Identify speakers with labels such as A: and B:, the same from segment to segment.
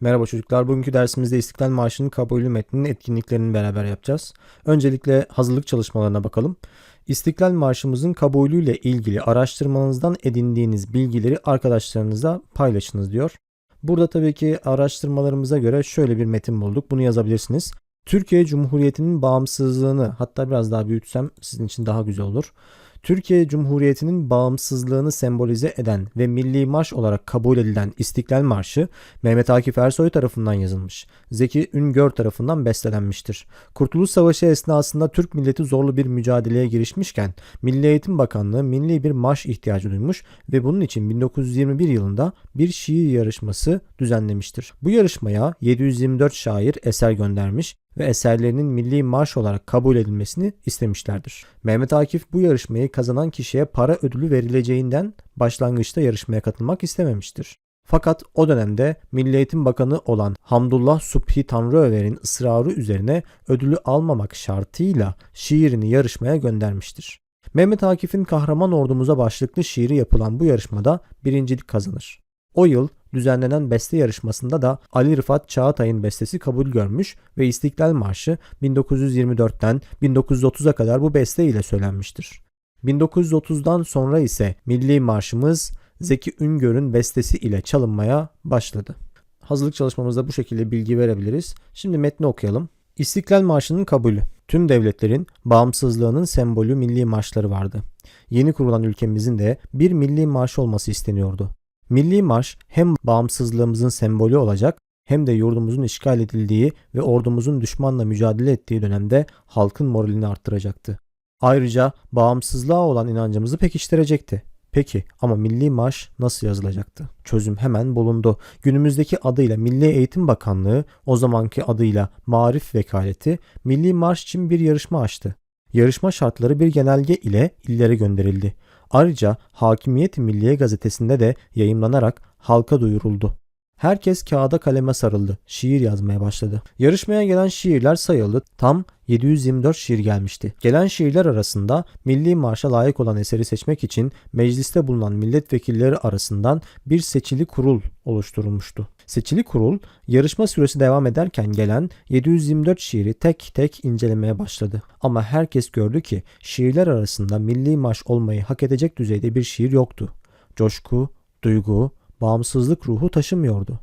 A: Merhaba çocuklar. Bugünkü dersimizde İstiklal Marşı'nın kabulü metninin etkinliklerini beraber yapacağız. Öncelikle hazırlık çalışmalarına bakalım. İstiklal Marşımızın kabulüyle ilgili araştırmanızdan edindiğiniz bilgileri arkadaşlarınızla paylaşınız diyor. Burada tabii ki araştırmalarımıza göre şöyle bir metin bulduk. Bunu yazabilirsiniz. Türkiye Cumhuriyeti'nin bağımsızlığını hatta biraz daha büyütsem sizin için daha güzel olur. Türkiye Cumhuriyeti'nin bağımsızlığını sembolize eden ve milli marş olarak kabul edilen İstiklal Marşı Mehmet Akif Ersoy tarafından yazılmış. Zeki Üngör tarafından bestelenmiştir. Kurtuluş Savaşı esnasında Türk milleti zorlu bir mücadeleye girişmişken Milli Eğitim Bakanlığı milli bir marş ihtiyacı duymuş ve bunun için 1921 yılında bir şiir yarışması düzenlemiştir. Bu yarışmaya 724 şair eser göndermiş ve eserlerinin milli marş olarak kabul edilmesini istemişlerdir. Mehmet Akif bu yarışmayı kazanan kişiye para ödülü verileceğinden başlangıçta yarışmaya katılmak istememiştir. Fakat o dönemde Milli Eğitim Bakanı olan Hamdullah Subhi Tanrıöver'in ısrarı üzerine ödülü almamak şartıyla şiirini yarışmaya göndermiştir. Mehmet Akif'in Kahraman Ordumuza başlıklı şiiri yapılan bu yarışmada birincilik kazanır. O yıl düzenlenen beste yarışmasında da Ali Rıfat Çağatay'ın bestesi kabul görmüş ve İstiklal Marşı 1924'ten 1930'a kadar bu beste ile söylenmiştir. 1930'dan sonra ise Milli Marşımız Zeki Üngör'ün bestesi ile çalınmaya başladı. Hazırlık çalışmamızda bu şekilde bilgi verebiliriz. Şimdi metni okuyalım. İstiklal Marşı'nın kabulü. Tüm devletlerin bağımsızlığının sembolü milli marşları vardı. Yeni kurulan ülkemizin de bir milli marş olması isteniyordu. Milli marş hem bağımsızlığımızın sembolü olacak hem de yurdumuzun işgal edildiği ve ordumuzun düşmanla mücadele ettiği dönemde halkın moralini arttıracaktı. Ayrıca bağımsızlığa olan inancımızı pekiştirecekti. Peki ama milli marş nasıl yazılacaktı? Çözüm hemen bulundu. Günümüzdeki adıyla Milli Eğitim Bakanlığı, o zamanki adıyla Marif Vekaleti, milli marş için bir yarışma açtı. Yarışma şartları bir genelge ile illere gönderildi. Ayrıca Hakimiyet Milliye gazetesinde de yayımlanarak halka duyuruldu. Herkes kağıda kaleme sarıldı. Şiir yazmaya başladı. Yarışmaya gelen şiirler sayıldı. Tam 724 şiir gelmişti. Gelen şiirler arasında Milli Marş'a layık olan eseri seçmek için mecliste bulunan milletvekilleri arasından bir seçili kurul oluşturulmuştu. Seçili kurul yarışma süresi devam ederken gelen 724 şiiri tek tek incelemeye başladı. Ama herkes gördü ki şiirler arasında Milli Marş olmayı hak edecek düzeyde bir şiir yoktu. Coşku, duygu, bağımsızlık ruhu taşımıyordu.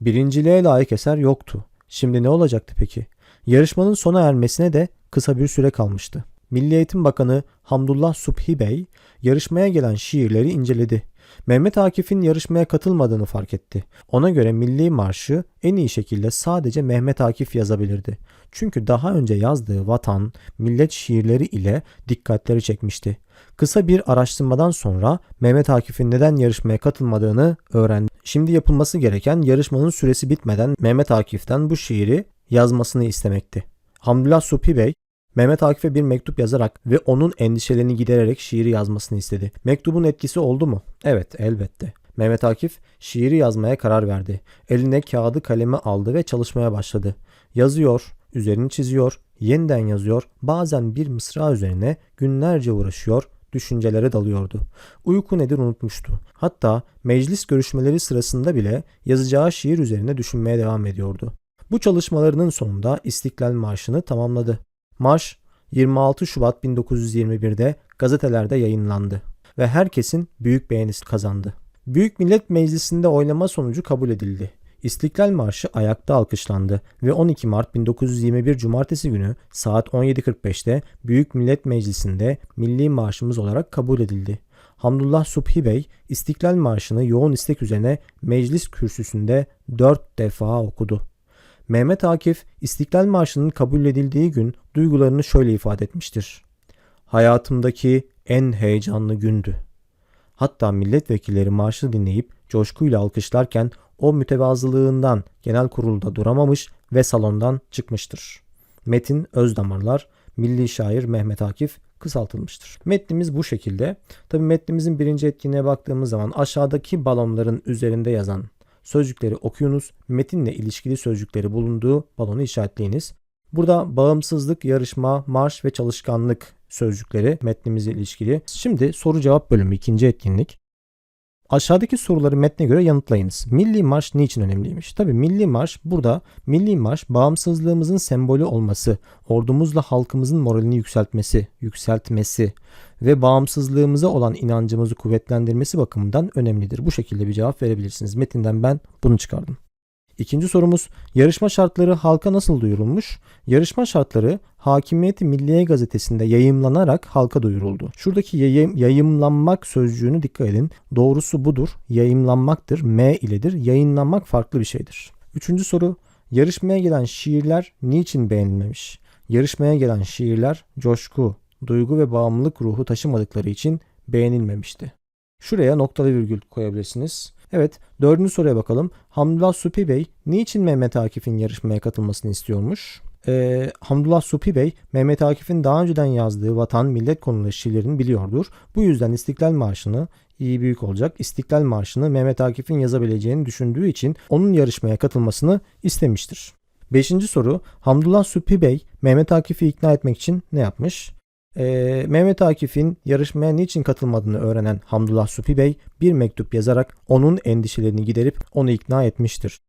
A: Birinciliğe layık eser yoktu. Şimdi ne olacaktı peki? Yarışmanın sona ermesine de kısa bir süre kalmıştı. Milli Eğitim Bakanı Hamdullah Subhi Bey yarışmaya gelen şiirleri inceledi. Mehmet Akif'in yarışmaya katılmadığını fark etti. Ona göre Milli Marşı en iyi şekilde sadece Mehmet Akif yazabilirdi. Çünkü daha önce yazdığı vatan, millet şiirleri ile dikkatleri çekmişti. Kısa bir araştırmadan sonra Mehmet Akif'in neden yarışmaya katılmadığını öğrendi. Şimdi yapılması gereken yarışmanın süresi bitmeden Mehmet Akif'ten bu şiiri yazmasını istemekti. Hamdullah Supi Bey Mehmet Akif'e bir mektup yazarak ve onun endişelerini gidererek şiiri yazmasını istedi. Mektubun etkisi oldu mu? Evet, elbette. Mehmet Akif şiiri yazmaya karar verdi. Eline kağıdı kalemi aldı ve çalışmaya başladı. Yazıyor, üzerini çiziyor, yeniden yazıyor, bazen bir mısra üzerine günlerce uğraşıyor, düşüncelere dalıyordu. Uyku nedir unutmuştu. Hatta meclis görüşmeleri sırasında bile yazacağı şiir üzerine düşünmeye devam ediyordu. Bu çalışmalarının sonunda İstiklal Marşı'nı tamamladı. Marş 26 Şubat 1921'de gazetelerde yayınlandı ve herkesin büyük beğenisi kazandı. Büyük Millet Meclisi'nde oylama sonucu kabul edildi. İstiklal Marşı ayakta alkışlandı ve 12 Mart 1921 Cumartesi günü saat 17.45'te Büyük Millet Meclisi'nde Milli Marşımız olarak kabul edildi. Hamdullah Subhi Bey İstiklal Marşı'nı yoğun istek üzerine meclis kürsüsünde dört defa okudu. Mehmet Akif İstiklal Marşı'nın kabul edildiği gün duygularını şöyle ifade etmiştir. Hayatımdaki en heyecanlı gündü. Hatta milletvekilleri marşı dinleyip coşkuyla alkışlarken o mütevazılığından genel kurulda duramamış ve salondan çıkmıştır. Metin Özdamarlar, milli şair Mehmet Akif kısaltılmıştır. Metnimiz bu şekilde. Tabi metnimizin birinci etkinliğe baktığımız zaman aşağıdaki balonların üzerinde yazan sözcükleri okuyunuz. Metinle ilişkili sözcükleri bulunduğu balonu işaretleyiniz. Burada bağımsızlık, yarışma, marş ve çalışkanlık sözcükleri metnimizle ilişkili. Şimdi soru cevap bölümü ikinci etkinlik. Aşağıdaki soruları metne göre yanıtlayınız. Milli Marş niçin önemliymiş? Tabi Milli Marş burada Milli Marş bağımsızlığımızın sembolü olması, ordumuzla halkımızın moralini yükseltmesi, yükseltmesi ve bağımsızlığımıza olan inancımızı kuvvetlendirmesi bakımından önemlidir. Bu şekilde bir cevap verebilirsiniz. Metinden ben bunu çıkardım. İkinci sorumuz yarışma şartları halka nasıl duyurulmuş? Yarışma şartları Hakimiyeti Milliye gazetesinde yayımlanarak halka duyuruldu. Şuradaki yayım, yayımlanmak sözcüğünü dikkat edin. Doğrusu budur. Yayımlanmaktır. M iledir. Yayınlanmak farklı bir şeydir. Üçüncü soru yarışmaya gelen şiirler niçin beğenilmemiş? Yarışmaya gelen şiirler coşku, duygu ve bağımlılık ruhu taşımadıkları için beğenilmemişti. Şuraya noktalı virgül koyabilirsiniz. Evet, dördüncü soruya bakalım. Hamdullah Supi Bey niçin Mehmet Akif'in yarışmaya katılmasını istiyormuş? Ee, Hamdullah Supi Bey, Mehmet Akif'in daha önceden yazdığı vatan, millet konulu şiirlerini biliyordur. Bu yüzden İstiklal Marşı'nı, iyi büyük olacak, İstiklal Marşı'nı Mehmet Akif'in yazabileceğini düşündüğü için onun yarışmaya katılmasını istemiştir. Beşinci soru, Hamdullah Supi Bey, Mehmet Akif'i ikna etmek için ne yapmış? Ee, Mehmet Akif'in yarışmaya niçin katılmadığını öğrenen Hamdullah Supi Bey bir mektup yazarak onun endişelerini giderip onu ikna etmiştir.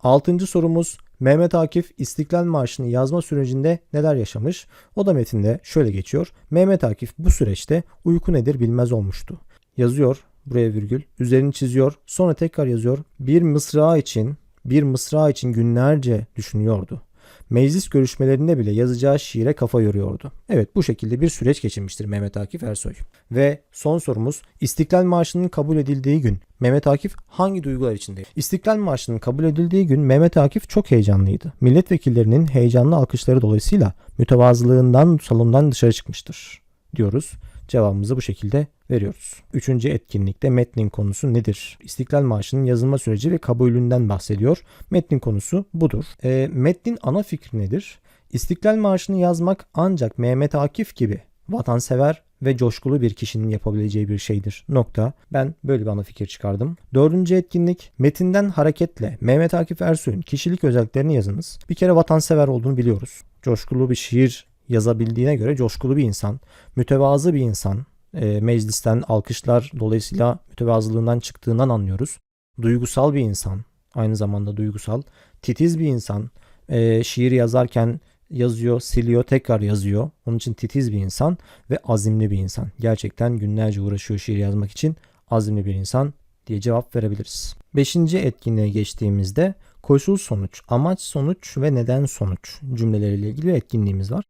A: Altıncı sorumuz Mehmet Akif İstiklal Marşı'nı yazma sürecinde neler yaşamış? O da metinde şöyle geçiyor. Mehmet Akif bu süreçte uyku nedir bilmez olmuştu. Yazıyor buraya virgül. Üzerini çiziyor. Sonra tekrar yazıyor. Bir mısra için bir mısra için günlerce düşünüyordu. Meclis görüşmelerinde bile yazacağı şiire kafa yoruyordu. Evet bu şekilde bir süreç geçirmiştir Mehmet Akif Ersoy. Ve son sorumuz İstiklal Marşı'nın kabul edildiği gün Mehmet Akif hangi duygular içindeydi? İstiklal Marşı'nın kabul edildiği gün Mehmet Akif çok heyecanlıydı. Milletvekillerinin heyecanlı alkışları dolayısıyla mütevazılığından salondan dışarı çıkmıştır diyoruz. Cevabımızı bu şekilde veriyoruz. Üçüncü etkinlikte metnin konusu nedir? İstiklal Marşı'nın yazılma süreci ve kabulünden bahsediyor. Metnin konusu budur. E, metnin ana fikri nedir? İstiklal Marşı'nı yazmak ancak Mehmet Akif gibi vatansever ve coşkulu bir kişinin yapabileceği bir şeydir. Nokta. Ben böyle bir ana fikir çıkardım. Dördüncü etkinlik metinden hareketle Mehmet Akif Ersoy'un kişilik özelliklerini yazınız. Bir kere vatansever olduğunu biliyoruz. Coşkulu bir şiir yazabildiğine göre coşkulu bir insan, mütevazı bir insan, e, meclisten alkışlar dolayısıyla mütevazılığından çıktığından anlıyoruz. Duygusal bir insan, aynı zamanda duygusal, titiz bir insan, e, şiir yazarken yazıyor, siliyor, tekrar yazıyor. Onun için titiz bir insan ve azimli bir insan. Gerçekten günlerce uğraşıyor şiir yazmak için azimli bir insan diye cevap verebiliriz. Beşinci etkinliğe geçtiğimizde koşul sonuç, amaç sonuç ve neden sonuç cümleleriyle ilgili bir etkinliğimiz var.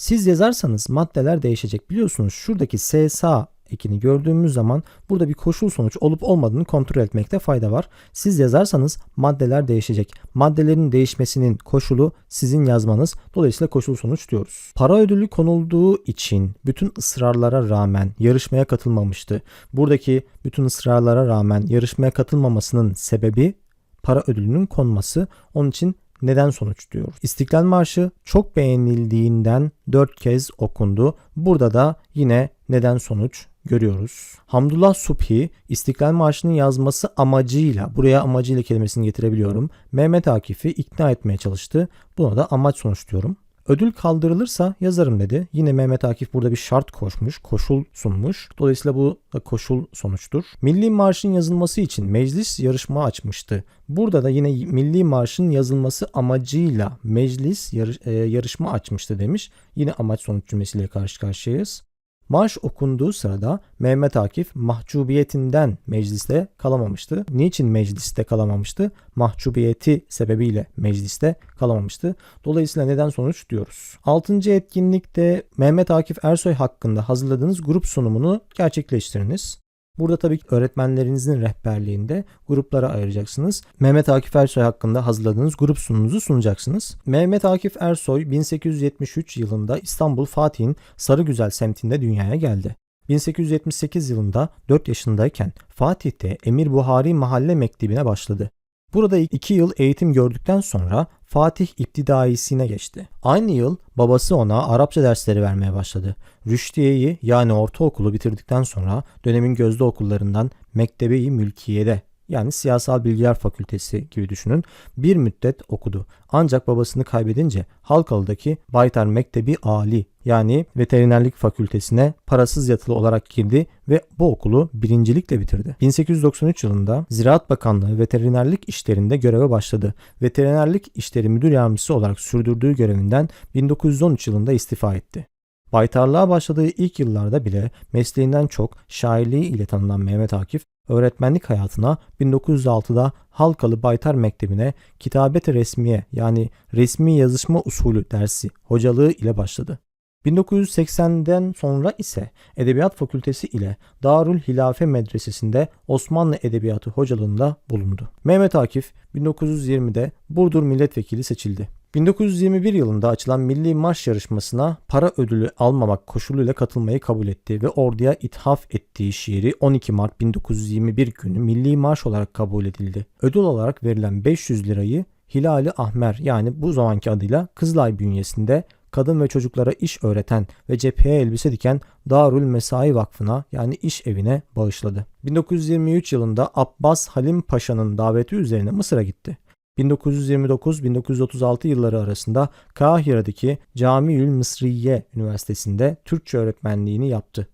A: Siz yazarsanız maddeler değişecek. Biliyorsunuz şuradaki SSA ekini gördüğümüz zaman burada bir koşul sonuç olup olmadığını kontrol etmekte fayda var. Siz yazarsanız maddeler değişecek. Maddelerin değişmesinin koşulu sizin yazmanız. Dolayısıyla koşul sonuç diyoruz. Para ödülü konulduğu için bütün ısrarlara rağmen yarışmaya katılmamıştı. Buradaki bütün ısrarlara rağmen yarışmaya katılmamasının sebebi para ödülünün konması. Onun için neden sonuç diyoruz. İstiklal Marşı çok beğenildiğinden 4 kez okundu. Burada da yine neden sonuç görüyoruz. Hamdullah Subhi İstiklal Marşı'nın yazması amacıyla, buraya amacıyla kelimesini getirebiliyorum. Mehmet Akif'i ikna etmeye çalıştı. Buna da amaç sonuç diyorum. Ödül kaldırılırsa yazarım dedi. Yine Mehmet Akif burada bir şart koşmuş, koşul sunmuş. Dolayısıyla bu da koşul sonuçtur. Milli Marş'ın yazılması için meclis yarışma açmıştı. Burada da yine Milli Marş'ın yazılması amacıyla meclis yarış, e, yarışma açmıştı demiş. Yine amaç sonuç cümlesiyle karşı karşıyayız. Marş okunduğu sırada Mehmet Akif mahcubiyetinden mecliste kalamamıştı. Niçin mecliste kalamamıştı? Mahcubiyeti sebebiyle mecliste kalamamıştı. Dolayısıyla neden sonuç diyoruz. Altıncı etkinlikte Mehmet Akif Ersoy hakkında hazırladığınız grup sunumunu gerçekleştiriniz. Burada tabii ki öğretmenlerinizin rehberliğinde gruplara ayıracaksınız. Mehmet Akif Ersoy hakkında hazırladığınız grup sunumunuzu sunacaksınız. Mehmet Akif Ersoy 1873 yılında İstanbul Fatih'in Sarıgüzel semtinde dünyaya geldi. 1878 yılında 4 yaşındayken Fatih'te Emir Buhari Mahalle Mektebi'ne başladı. Burada 2 yıl eğitim gördükten sonra Fatih İptidaisi'ne geçti. Aynı yıl babası ona Arapça dersleri vermeye başladı. Rüştiye'yi yani ortaokulu bitirdikten sonra dönemin gözde okullarından Mektebi-i Mülkiye'de yani Siyasal Bilgiler Fakültesi gibi düşünün bir müddet okudu. Ancak babasını kaybedince Halkalı'daki Baytar Mektebi Ali yani veterinerlik fakültesine parasız yatılı olarak girdi ve bu okulu birincilikle bitirdi. 1893 yılında Ziraat Bakanlığı veterinerlik işlerinde göreve başladı. Veterinerlik işleri müdür yardımcısı olarak sürdürdüğü görevinden 1913 yılında istifa etti. Baytarlığa başladığı ilk yıllarda bile mesleğinden çok şairliği ile tanınan Mehmet Akif, öğretmenlik hayatına 1906'da Halkalı Baytar Mektebi'ne kitabet resmiye yani resmi yazışma usulü dersi hocalığı ile başladı. 1980'den sonra ise Edebiyat Fakültesi ile Darül Hilafe Medresesi'nde Osmanlı Edebiyatı hocalığında bulundu. Mehmet Akif 1920'de Burdur Milletvekili seçildi. 1921 yılında açılan Milli Marş yarışmasına para ödülü almamak koşuluyla katılmayı kabul etti ve orduya ithaf ettiği şiiri 12 Mart 1921 günü Milli Marş olarak kabul edildi. Ödül olarak verilen 500 lirayı Hilali Ahmer yani bu zamanki adıyla Kızılay bünyesinde kadın ve çocuklara iş öğreten ve cepheye elbise diken Darül Mesai Vakfı'na yani iş evine bağışladı. 1923 yılında Abbas Halim Paşa'nın daveti üzerine Mısır'a gitti. 1929-1936 yılları arasında Kahire'deki Camiül Mısriye Üniversitesi'nde Türkçe öğretmenliğini yaptı.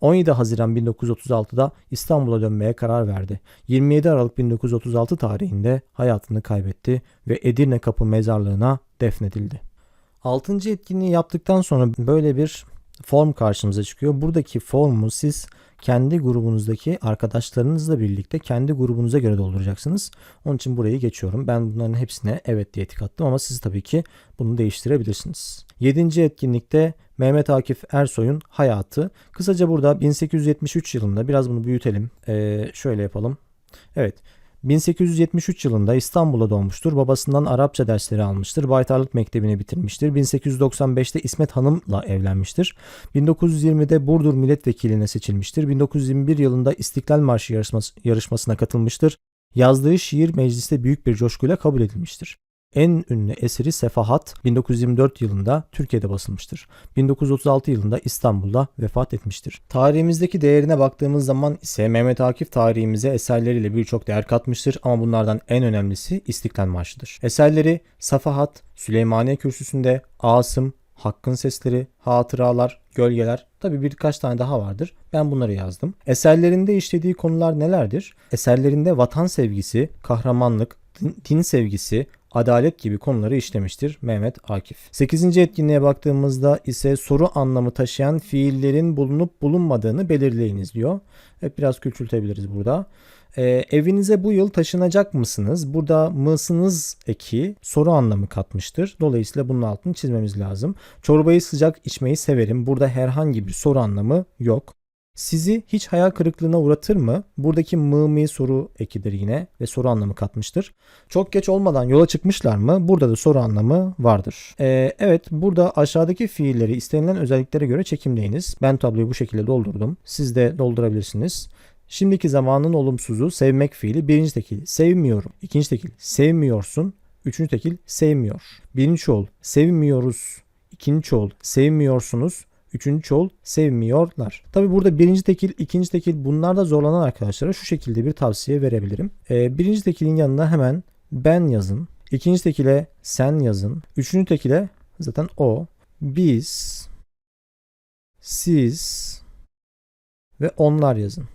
A: 17 Haziran 1936'da İstanbul'a dönmeye karar verdi. 27 Aralık 1936 tarihinde hayatını kaybetti ve Edirne Kapı Mezarlığı'na defnedildi. 6. etkinliği yaptıktan sonra böyle bir form karşımıza çıkıyor. Buradaki formu siz kendi grubunuzdaki arkadaşlarınızla birlikte kendi grubunuza göre dolduracaksınız. Onun için burayı geçiyorum. Ben bunların hepsine evet diye tik attım ama siz tabii ki bunu değiştirebilirsiniz. 7. etkinlikte Mehmet Akif Ersoy'un hayatı. Kısaca burada 1873 yılında biraz bunu büyütelim. Ee, şöyle yapalım. Evet 1873 yılında İstanbul'a doğmuştur. Babasından Arapça dersleri almıştır. Baytarlık Mektebi'ni bitirmiştir. 1895'te İsmet Hanım'la evlenmiştir. 1920'de Burdur Milletvekiline seçilmiştir. 1921 yılında İstiklal Marşı yarışması, yarışmasına katılmıştır. Yazdığı şiir mecliste büyük bir coşkuyla kabul edilmiştir. En ünlü eseri Sefahat 1924 yılında Türkiye'de basılmıştır. 1936 yılında İstanbul'da vefat etmiştir. Tarihimizdeki değerine baktığımız zaman ise Mehmet Akif tarihimize eserleriyle birçok değer katmıştır ama bunlardan en önemlisi İstiklal Marşı'dır. Eserleri Safahat, Süleymaniye Kürsüsü'nde, Asım, Hakkın Sesleri, Hatıralar, Gölgeler tabi birkaç tane daha vardır. Ben bunları yazdım. Eserlerinde işlediği konular nelerdir? Eserlerinde vatan sevgisi, kahramanlık, din, sevgisi, adalet gibi konuları işlemiştir Mehmet Akif. 8. etkinliğe baktığımızda ise soru anlamı taşıyan fiillerin bulunup bulunmadığını belirleyiniz diyor. Hep biraz küçültebiliriz burada. Ee, evinize bu yıl taşınacak mısınız? Burada mısınız eki soru anlamı katmıştır. Dolayısıyla bunun altını çizmemiz lazım. Çorbayı sıcak içmeyi severim. Burada herhangi bir soru anlamı yok. Sizi hiç hayal kırıklığına uğratır mı? Buradaki mı mi soru ekidir yine ve soru anlamı katmıştır. Çok geç olmadan yola çıkmışlar mı? Burada da soru anlamı vardır. Ee, evet burada aşağıdaki fiilleri istenilen özelliklere göre çekimleyiniz. Ben tabloyu bu şekilde doldurdum. Siz de doldurabilirsiniz. Şimdiki zamanın olumsuzu sevmek fiili birinci tekil sevmiyorum. İkinci tekil sevmiyorsun. Üçüncü tekil sevmiyor. Birinci çoğul sevmiyoruz. İkinci çoğul sevmiyorsunuz. Üçüncü çoğul sevmiyorlar. Tabi burada birinci tekil, ikinci tekil bunlarda zorlanan arkadaşlara şu şekilde bir tavsiye verebilirim. Ee, birinci tekilin yanına hemen ben yazın. İkinci tekile sen yazın. Üçüncü tekile zaten o. Biz, siz ve onlar yazın.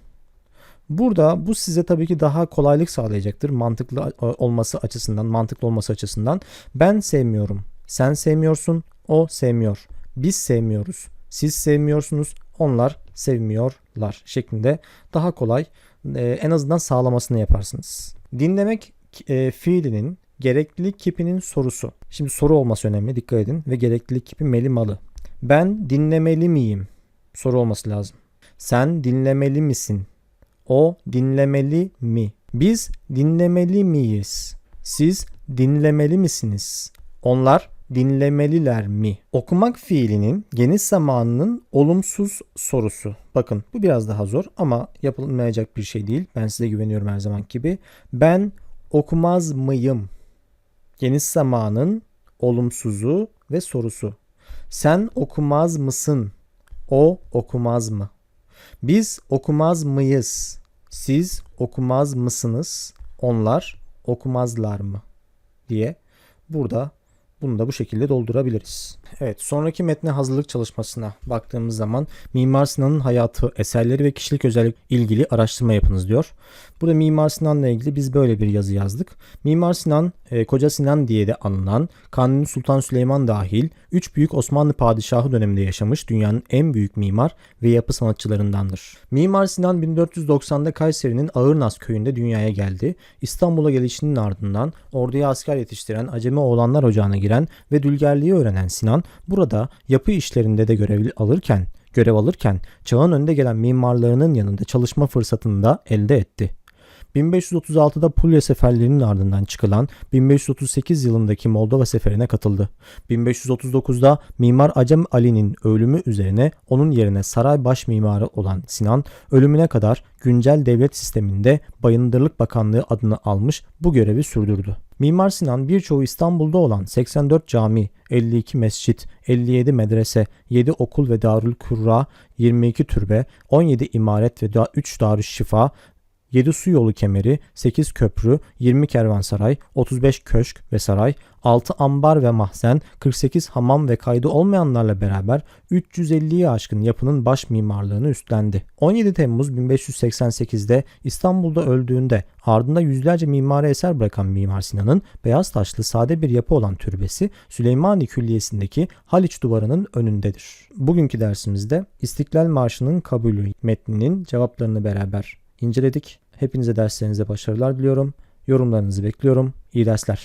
A: Burada bu size tabii ki daha kolaylık sağlayacaktır. Mantıklı olması açısından, mantıklı olması açısından. Ben sevmiyorum. Sen sevmiyorsun. O sevmiyor. Biz sevmiyoruz. Siz sevmiyorsunuz. Onlar sevmiyorlar şeklinde daha kolay e, en azından sağlamasını yaparsınız. Dinlemek e, fiilinin gereklilik kipinin sorusu. Şimdi soru olması önemli dikkat edin ve gereklilik kipi meli malı. Ben dinlemeli miyim? Soru olması lazım. Sen dinlemeli misin? O dinlemeli mi? Biz dinlemeli miyiz? Siz dinlemeli misiniz? Onlar dinlemeliler mi? Okumak fiilinin geniş zamanının olumsuz sorusu. Bakın bu biraz daha zor ama yapılmayacak bir şey değil. Ben size güveniyorum her zaman gibi. Ben okumaz mıyım? Geniş zamanın olumsuzu ve sorusu. Sen okumaz mısın? O okumaz mı? Biz okumaz mıyız? Siz okumaz mısınız? Onlar okumazlar mı? diye burada bunu da bu şekilde doldurabiliriz. Evet, sonraki metne hazırlık çalışmasına baktığımız zaman Mimar Sinan'ın hayatı, eserleri ve kişilik özellik ilgili araştırma yapınız diyor. Burada Mimar Sinan'la ilgili biz böyle bir yazı yazdık. Mimar Sinan, e, Koca Sinan diye de anılan Kanuni Sultan Süleyman dahil 3 büyük Osmanlı padişahı döneminde yaşamış dünyanın en büyük mimar ve yapı sanatçılarındandır. Mimar Sinan 1490'da Kayseri'nin Ağırnaz köyünde dünyaya geldi. İstanbul'a gelişinin ardından orduya asker yetiştiren Acemi Oğlanlar Ocağı'na giren ve dülgerliği öğrenen Sinan burada yapı işlerinde de görev alırken görev alırken çağın önde gelen mimarlarının yanında çalışma fırsatını da elde etti. 1536'da Pulya seferlerinin ardından çıkılan 1538 yılındaki Moldova seferine katıldı. 1539'da Mimar Acem Ali'nin ölümü üzerine onun yerine saray baş mimarı olan Sinan ölümüne kadar güncel devlet sisteminde Bayındırlık Bakanlığı adını almış bu görevi sürdürdü. Mimar Sinan birçoğu İstanbul'da olan 84 cami, 52 mescit, 57 medrese, 7 okul ve darül kurra, 22 türbe, 17 imaret ve 3 darüşşifa, 7 su yolu kemeri, 8 köprü, 20 kervansaray, 35 köşk ve saray, 6 ambar ve mahzen, 48 hamam ve kaydı olmayanlarla beraber 350'ye aşkın yapının baş mimarlığını üstlendi. 17 Temmuz 1588'de İstanbul'da öldüğünde ardında yüzlerce mimari eser bırakan Mimar Sinan'ın beyaz taşlı sade bir yapı olan türbesi Süleymani Külliyesi'ndeki Haliç Duvarı'nın önündedir. Bugünkü dersimizde İstiklal Marşı'nın kabulü metninin cevaplarını beraber inceledik. Hepinize derslerinize başarılar diliyorum. Yorumlarınızı bekliyorum. İyi dersler.